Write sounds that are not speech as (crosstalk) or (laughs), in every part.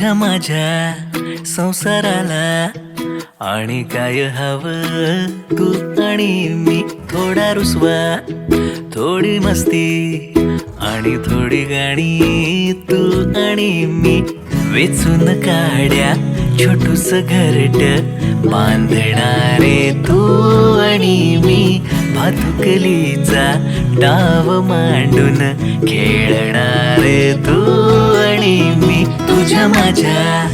तुझ्या माझ्या संसाराला आणि काय हवं तू आणि मी? थोडा रुसवा थोडी मस्ती आणि थोडी गाणी तू आणि मी. वेचून काढ्या छोटूस घरट बांधणारे तू आणि मी. भातुकलीचा डाव मांडून खेळणार तू आणि मी तुझ्या माझ्या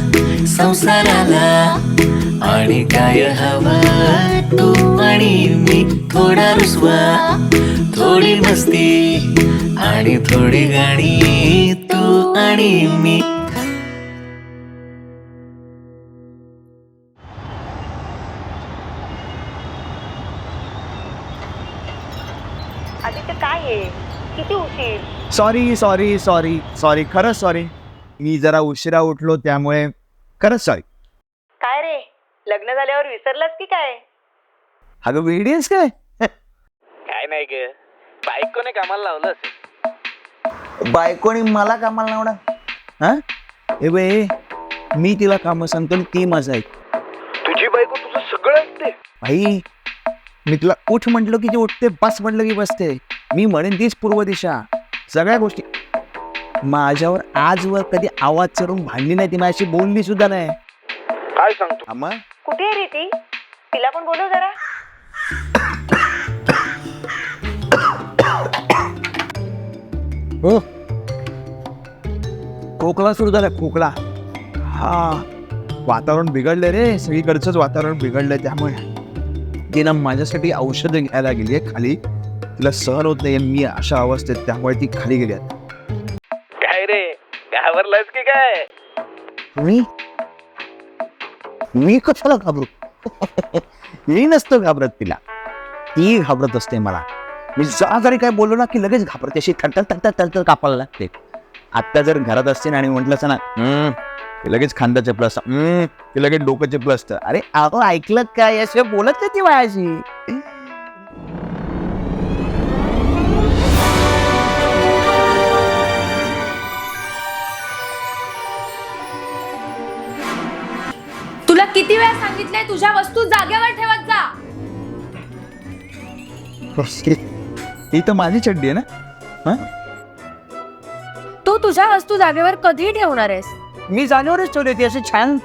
संसाराला. आणि काय हवं तू आणि मी थोडा रुसवा थोडी मस्ती आणि थोडी गाणी तू आणि मी. आदित्य काय आहे? किती उशीर? सॉरी सॉरी सॉरी सॉरी खरंच सॉरी मी जरा उशिरा उठलो त्यामुळे खरंच सॉरी काय रे? लग्न झाल्यावर विसरलास की काय? अगं वेडीस काय? काय नाही ग. बायकोने कामाला लावलं असेल. बायकोनी मला कामाला लावणार हा? ए बे मी तिला कामं सांगतो आणि ती माझं ऐक तुझी बायको तुझं सगळं ऐकते. भाई मी तुला उठ म्हटलं की ती उठते बस म्हटलं की बसते. मी म्हणेन तीच पूर्व दिशा. सगळ्या गोष्टी. माझ्यावर आजवर कधी आवाज चढून भांडली नाही ती माझ्याशी बोलली सुद्धा नाही. काय सांगतो? आम्हा कुठे आहे रे ती? तिला पण बोलव जरा. हो. खोकला सुरू झाला खोकला. हा. वातावरण बिघडलं रे सगळीकडचंच वातावरण बिघडलंय त्यामुळे. तिनं माझ्यासाठी औषधं घ्यायला गेली आहे खाली. तिला सहन होत नाही मी अशा अवस्थेत त्यामुळे ती खाली गेली. काय रे? घाबरलास की काय? मी? मी कशाला घाबरू? (laughs) मी नसतो घाबरत तिला. ती घाबरत असते मला. मी जा जरी काय बोललो ना की लगेच घाबरते. अशी थरथर थरथर थरथर कापायला लागते. आत्ता जर घरात असते ना आणि म्हटलं ना की लगेच खांदा चपलं असतं. "हम्म," की लगेच डोकं चपलं असतं. अरे अहो ऐकलं काय? असे बोलत नाही ती माझ्याशी तुला किती वेळा सांगितलंय तुझ्या वस्तू जागेवर ठेवत जा. ही तर माझी चड्डी आहे ना? हा? तू तुझ्या वस्तू जागेवर कधी ठेवणार आहेस. मी जागेवरच ठेवली होती अशी छान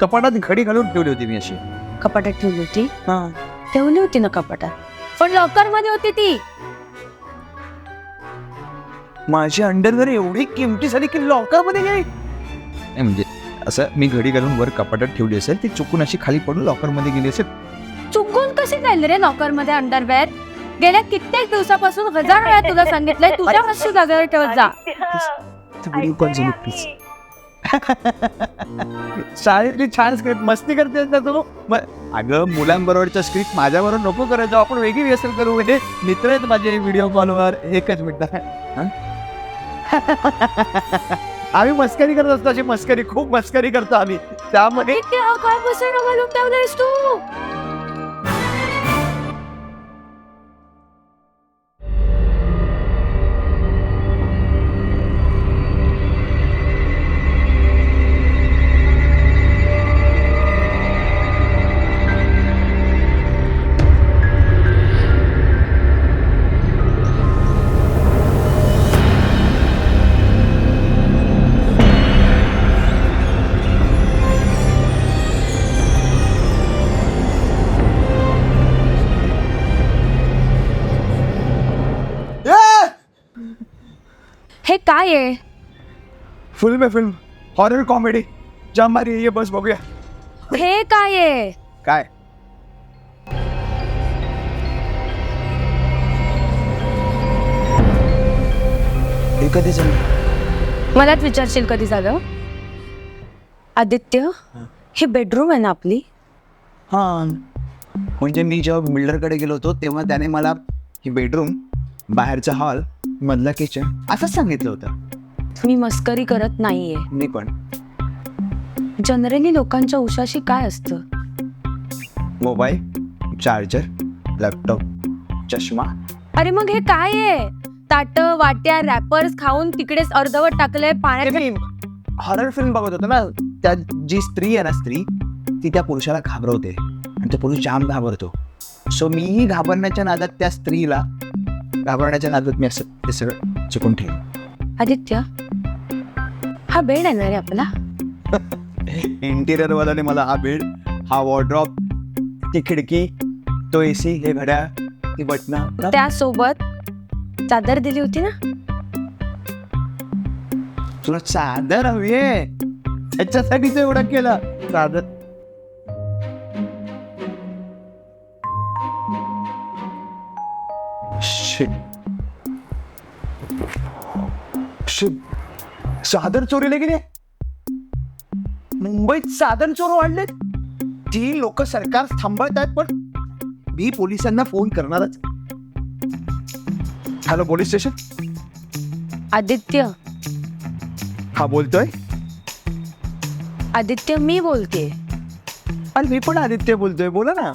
कपाटात घडी घालून ठेवली होती मी अशी. कपाटात ठेवली होती? हा. ठेवली होती ना कपाटात. पण लॉकरमध्ये होती ती. माझी अंडरवेअर एवढी किमती झाली की लॉकरमध्ये गेली. नाही म्हणजे असं मी घडी घालून वर कपाटात ठेवली असेल ती चुकून अशी खाली पडून लॉकरमध्ये गेली असेल. चुकून कशी जाईल रे लॉकरमध्ये अंडरवेअर गेल्या कित्येक दिवसापासून हजार वेळा तुला सांगितलंय तुझ्या वस्तू जागेवर ठेवत जा. शाळेतली छान स्क्रिप्ट मस्ती करते ना तू? अगं मुलांबरोबरच्या स्क्रिप्ट माझ्याबरोबर नको करायचो आपण वेगळी व्यसन करू. हे मित्र आहेत माझे व्हिडिओ कॉलवर एकच मिनिट. आम्ही मस्करी करत असतो. अशी मस्करी खूप मस्करी करतो आम्ही. त्यामध्ये तू? काय आहे फिल्म आहे फिल्म। हॉरर कॉमेडी जाम मारी ये बस बघूया हे काय आहे काय? हे कधी झालं? मलाच विचारशील कधी झालं? आदित्य ही. बेडरूम आहे ना आपली? हा. म्हणजे मी जेव्हा बिल्डरकडे गेलो होतो तेव्हा त्याने मला ही बेडरूम बाहेरचा हॉल मधला किचन असंच सांगितलं होतं. मी मस्करी करत नाहीये. मी पण. जनरली लोकांच्या उशाशी काय असतं? मोबाईल चार्जर लॅपटॉप चष्मा. अरे मग हे काय आहे? ताट वाट्या रॅपर्स खाऊन तिकडेच अर्धवट टाकलंय पाण्यात हॉरर फिल्म बघत होतो ना. त्या जी स्त्री आहे ना स्त्री ती त्या पुरुषाला घाबरवते. आणि तो पुरुष जाम घाबरतो. सो मीही घाबरण्याच्या नादात त्या स्त्रीला घाबरण्याच्या नादात मी असं ते सगळं चुकून ठेवलं आदित्य हा बेड आहे ना रे आपला? (laughs) इंटिरियर वाल्याने मला हा बेड हा वॉर्ड्रॉप ती खिडकी तो एसी हे घड्याळ ती बटना त्यासोबत चादर दिली होती ना? तुला चादर हवी आहे. त्याच्यासाठी तो एवढं केलं. चादर Shit. चादर चोरीला गेले मुंबईत चादर चोर वाढले ती लोक सरकार थांबवत आहेत पण मी पोलिसांना फोन करणारच. Hello police station? आदित्य. हा बोलतोय? आदित्य मी बोलते. आणि मी पण आदित्य बोलतोय बोला ना.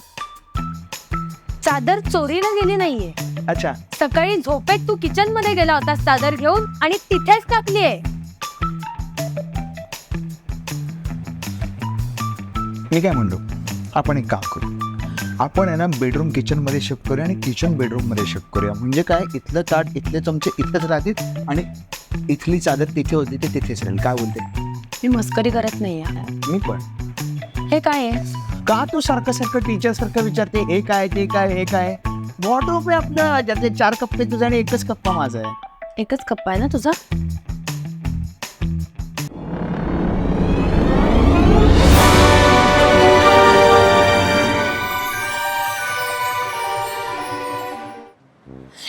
चादर चोरीला गेली नाहीये. अच्छा. सकाळी झोपेत तू किचनमध्ये गेला होतास चादर घेऊन आणि तिथेच टाकलीये. मी काय म्हणलो? आपण एक काम करू. आपण आहे ना बेडरूम किचनमध्ये शिफ्ट करूया आणि किचन बेडरूममध्ये शिफ्ट करूया. म्हणजे काय? इथलं ताट इथले चमचे इथेच राहतील आणि इथली चादर तिथे होती ते तिथेच राहील. काय बोलते? मी मस्करी करत नाहीये मी पण. हे काय आहे? का तू सारखं सारखं टीचर सारखं विचारते? हे काय ते काय हे काय वॉर्डरोब आहे आपलं ज्यातले चार कप्पे तुझा आणि एकच कप्पा माझा आहे. एकच कप्पा आहे ना तुझा?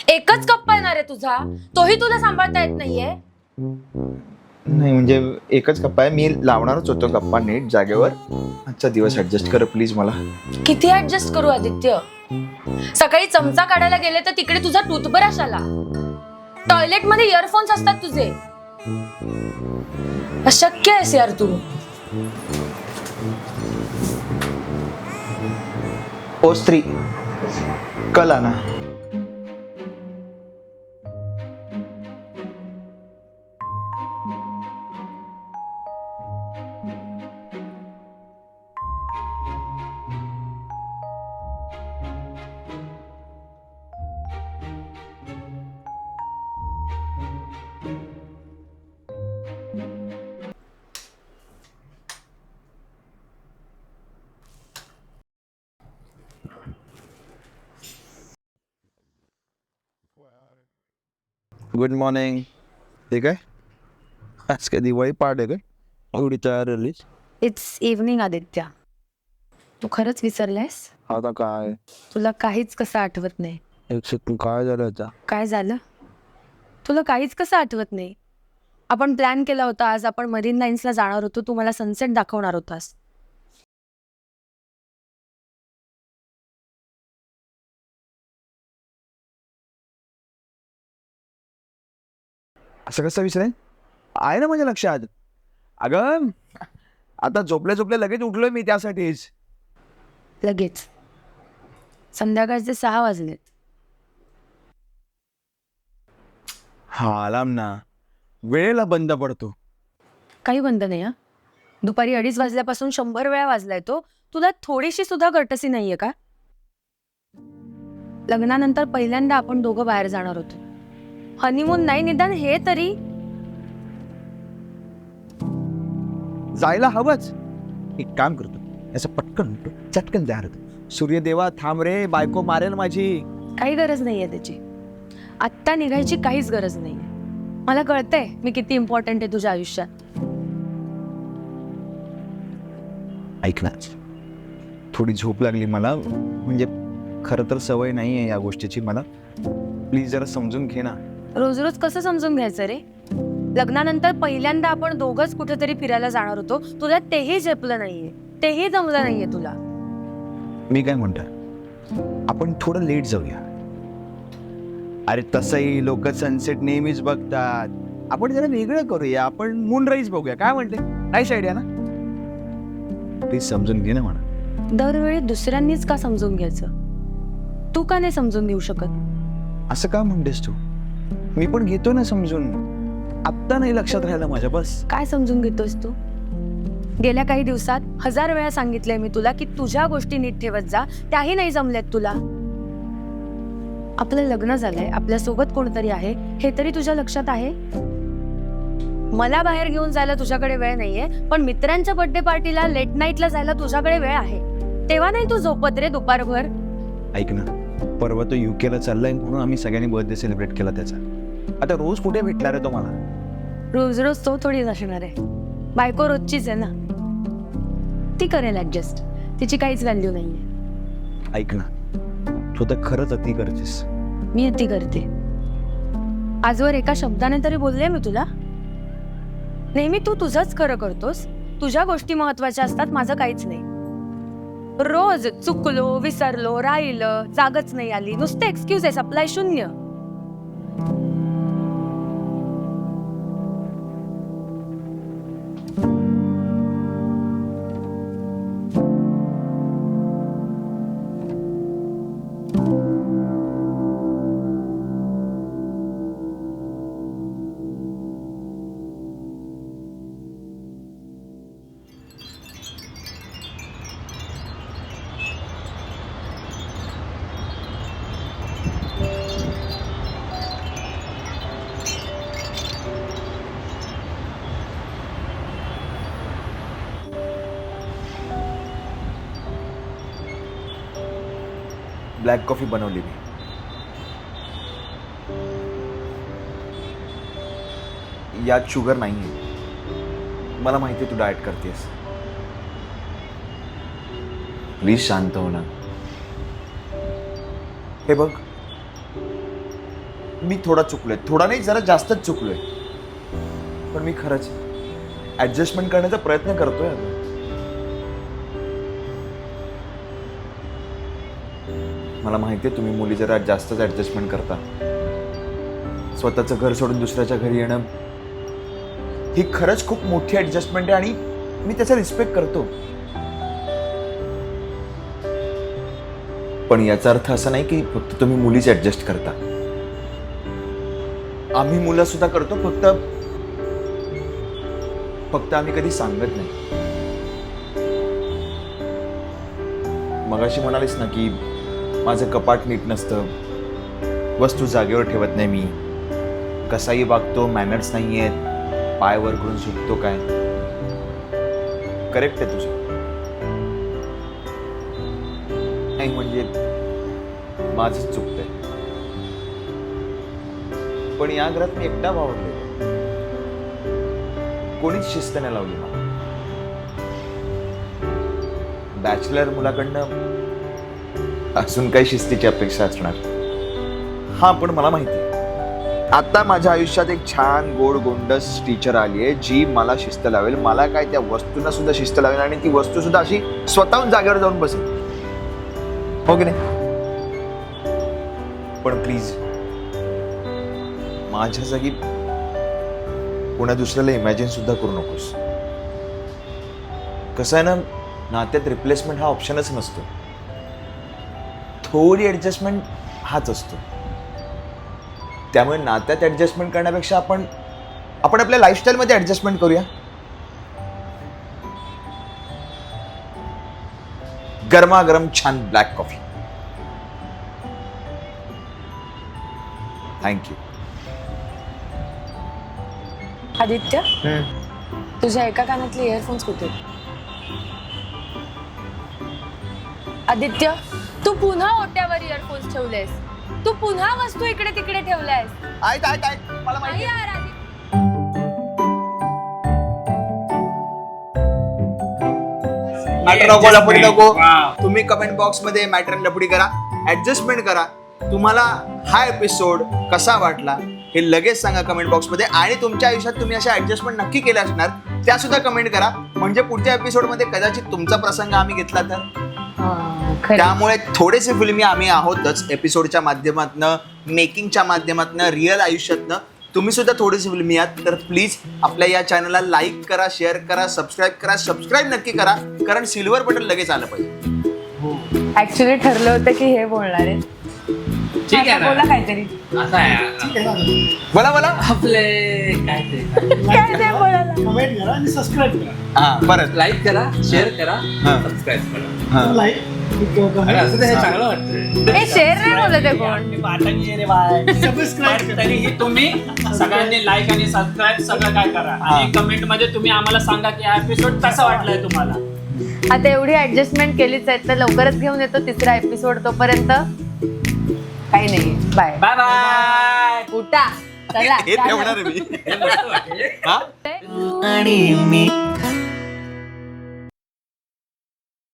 एकच कप्पा येणार आहे तुझा. तोही तुला सांभाळता येत नाहीये. नाही म्हणजे एकच कप्पा आहे. मी लावणारच होतो कप्पा नीट जागेवर. आजचा दिवस ऍडजस्ट कर प्लीज मला. किती ऍडजस्ट करू आदित्य? सकाळी चमचा काढायला गेले तर तिकडे तुझा टूथब्रश आला. टॉयलेटमध्ये इयरफोन्स असतात तुझे. अशक्य आहेस यार तू. ओ स्त्री. कला ना गुड मॉर्निंग ठीक आहे आज काय दिवाळी पाठ आहे का एवढी तयार झालीस इट्स इव्हनिंग आदित्य तू खरंच विसरलायस? आता काय? तुला काहीच कसं आठवत नाही. एक सेकंड काय झालं आता? काय झालं? तुला काहीच कसं आठवत नाही. आपण प्लॅन केला होता आज आपण मरीन लाईन्सला जाणार होतो तू मला सनसेट दाखवणार होतास. असं कसं विसरेन आहे? ना माझ्या लक्षात. अगं आता झोपल्या झोपल्या लगेच उठलोय मी त्यासाठीच. लगेच. संध्याकाळचे सहा वाजलेत. हा अलार्म ना. वेळेला बंद पडतो. काही बंद नाही हा. दुपारी अडीच वाजल्यापासून शंभर वेळा वाजलाय तो. तुला थोडीशी सुद्धा गर्टसी नाहीये का? लग्नानंतर पहिल्यांदा आपण दोघं बाहेर जाणार होतो. हनीमून नाही निदान हे तरी. जायला हवंच. एक काम करतो. असं पटकन उठतो. चटकन तयार होतो. सूर्यदेवा थांब रे बायको मारेल माझी. काही गरज नाहीये त्याची. आत्ता निघायची काहीच गरज नाहीये. मला कळतंय मी किती इम्पॉर्टंट आहे तुझ्या आयुष्यात. ऐक ना. थोडी झोप लागली मला. म्हणजे खरं तर सवय नाही आहे या गोष्टीची मला. प्लीज जरा समजून घे ना. रोज रोज कसं समजून घ्यायचं रे? लग्नानंतर पहिल्यांदा आपण दोघंच कुठेतरी फिरायला जाणार होतो. तुला तेही झेपलं नाहीये. तेही जमलं नाहीये तुला. मी काय म्हणतो आपण थोडं लेट जाऊया. अरे तसंही लोक सनसेट नेहमीच बघतात. आपण जरा वेगळं करूया. आपण मून राईज बघूया. काय म्हणते? नाहीच आयडिया ना? प्लीज समजून घे ना म्हणा. दरवेळी दुसऱ्यांनीच का समजून घ्यायचं? तू का नाही समजून घेऊ शकत? असं का म्हणतेस तू? मी पण घेतो ना समजून. आत्ता नाही लक्षात राहिलं माझ्या बस. काय समजून घेतोस तू? गेल्या काही दिवसात हजार वेळा सांगितलंय मी तुला की तुझ्या गोष्टी नीट ठेवत जा त्याही नाही जमल्यात तुला. आपलं लग्न झालंय आपल्यासोबत कोणतरी आहे हे तरी तुझ्या लक्षात आहे? मला बाहेर घेऊन जायला तुझ्याकडे वेळ नाहीये पण मित्रांच्या बर्थडे पार्टीला लेट नाईटला जायला तुझ्याकडे वेळ आहे. तेव्हा नाही तू झोपत रे दुपारभर. ऐक ना परवा तो युकेला चाललाय म्हणून आम्ही सगळ्यांनी बर्थडे सेलिब्रेट केला त्याचा. आता रोज कुठे भेटणार आहे तो मला रोज रोज तो थोडी असणार आहे. बायको रोजचीच आहे ना. ती करेल ऍडजस्ट तिची काहीच व्हॅल्यू नाहीये. ऐक ना. तू तर खरंच अति करतेस. मी ती करते. आजवर एका शब्दाने तरी बोलले मी तुला. नेहमी तू तुझंच खरं करतोस. तुझ्या गोष्टी महत्त्वाच्या असतात माझं काहीच नाही. रोज चुकलो विसरलो राहिलं जागच नाही आली. नुसते एक्सक्युजेस अप्लाय शून्य. ब्लॅक कॉफी बनवली मी यात शुगर नाही आहे मला माहिती आहे तू डाएट करतेस. प्लीज शांत हो ना हे बघ. मी थोडा चुकलोय. थोडा नाही जरा जास्तच चुकलोय. पण मी खरंच ऍडजस्टमेंट करण्याचा प्रयत्न करतोय अगं. मला माहिती आहे तुम्ही मुली जरा जास्तच ॲडजस्टमेंट करता. स्वतःचं घर सोडून दुसऱ्याच्या घरी येणं ही खरंच खूप मोठी ॲडजस्टमेंट आहे आणि मी त्याचा रिस्पेक्ट करतो. पण याचा अर्थ असा नाही की फक्त तुम्ही मुलीच ॲडजस्ट करता. आम्ही मुलं सुद्धा करतो फक्त फक्त आम्ही कधी सांगत नाही. मगाशी म्हणालीस ना की माझं कपाट नीट नसतं. वस्तू जागेवर ठेवत नाही मी. कसाही वागतो मॅनर्स नाही आहेत. पाय वर करून शिकतो काय? करेक्ट आहे तुझं. नाही म्हणजे माझंच चुकतंय. पण या घरात मी एकटा वावरले कोणीच शिस्त नाही लावली मला. बॅचलर मुलाकडनं अजून काही शिस्तीची अपेक्षा असणार. हा पण मला माहिती. आहे. आता माझ्या आयुष्यात एक छान गोड गोंडस टीचर आली आहे जी मला शिस्त लावेल. मला काय त्या वस्तूंना सुद्धा शिस्त लावेल आणि ती वस्तू सुद्धा अशी स्वतःहून जागेवर जाऊन बसेल. हो की नाही? पण प्लीज माझ्या जागी कोणा दुसऱ्याला इमॅजिन सुद्धा करू नकोस. कसं आहे ना नात्यात रिप्लेसमेंट हा ऑप्शनच नसतो. थोडी ॲडजस्टमेंट हाच असतो. त्यामुळे नात्यात ॲडजस्टमेंट करण्यापेक्षा आपण आपण आपल्या लाईफस्टाईलमध्ये ॲडजस्टमेंट करूया. गरमागरम छान ब्लॅक कॉफी थँक्यू आदित्य? तुझ्या एका कानातले इयरफोन्स कुठे आदित्य? तू पुन्हा ओट्यावर इयरफोन्स ठेवलेस. तू पुन्हा वस्तू इकडे तिकडे ठेवल्यास. ऐक ऐक ऐक मला माहिती आदित्य. मॅटर नको लपडी नको. तुम्ही कमेंट बॉक्समध्ये मॅटर लपडी करा. ऍडजस्टमेंट करा. तुम्हाला हा एपिसोड कसा वाटला हे लगेच सांगा कमेंट बॉक्समध्ये. आणि तुमच्या आयुष्यात तुम्ही अशा ऍडजस्टमेंट नक्की केल्या असणार त्या सुद्धा कमेंट करा. म्हणजे पुढच्या एपिसोडमध्ये कदाचित तुमचा प्रसंग आम्ही घेतला तर. त्यामुळे थोडेसे फिल्मी आम्ही आहोतच एपिसोडच्या माध्यमातनं मेकिंगच्या माध्यमातनं रिअल आयुष्यातनं. तुम्ही सुद्धा थोडेसे फिल्मी आहात तर प्लीज आपल्या या चॅनलला लाईक करा शेअर करा सबस्क्राईब करा सबस्क्राईब नक्की करा कारण सिल्वर बटन लगेच आलं पाहिजे. ऍक्च्युली ठरलं होतं की हे बोलणार आहे. ठीक आहे बोला काहीतरी. आता आहे. बोला बोला. आपले काय ते कमेंट करा आणि सबस्क्राईब करा. हा परत. लाईक करा शेअर करा हा. सबस्क्राईब करा. हा. लाईक अरे असं ते हे चांगलं वाटतंय. शेअर नाही बोलत आहे कोण. सबस्क्राईब करा. तरीही तुम्ही. सगळ्यांनी लाईक आणि सबस्क्राईब सगळं काय करा. आणि कमेंटमध्ये तुम्ही आम्हाला सांगा की हा एपिसोड कसा वाटलाय तुम्हाला? आता एवढी ऍडजस्टमेंट केलीच आहे तर लवकरच घेऊन येतो तिसरा एपिसोड तोपर्यंत. काही नाही. बाय. बाय बाय उठा. चला. (laughs) हे ठेवणार आहे मी. हा आणि मी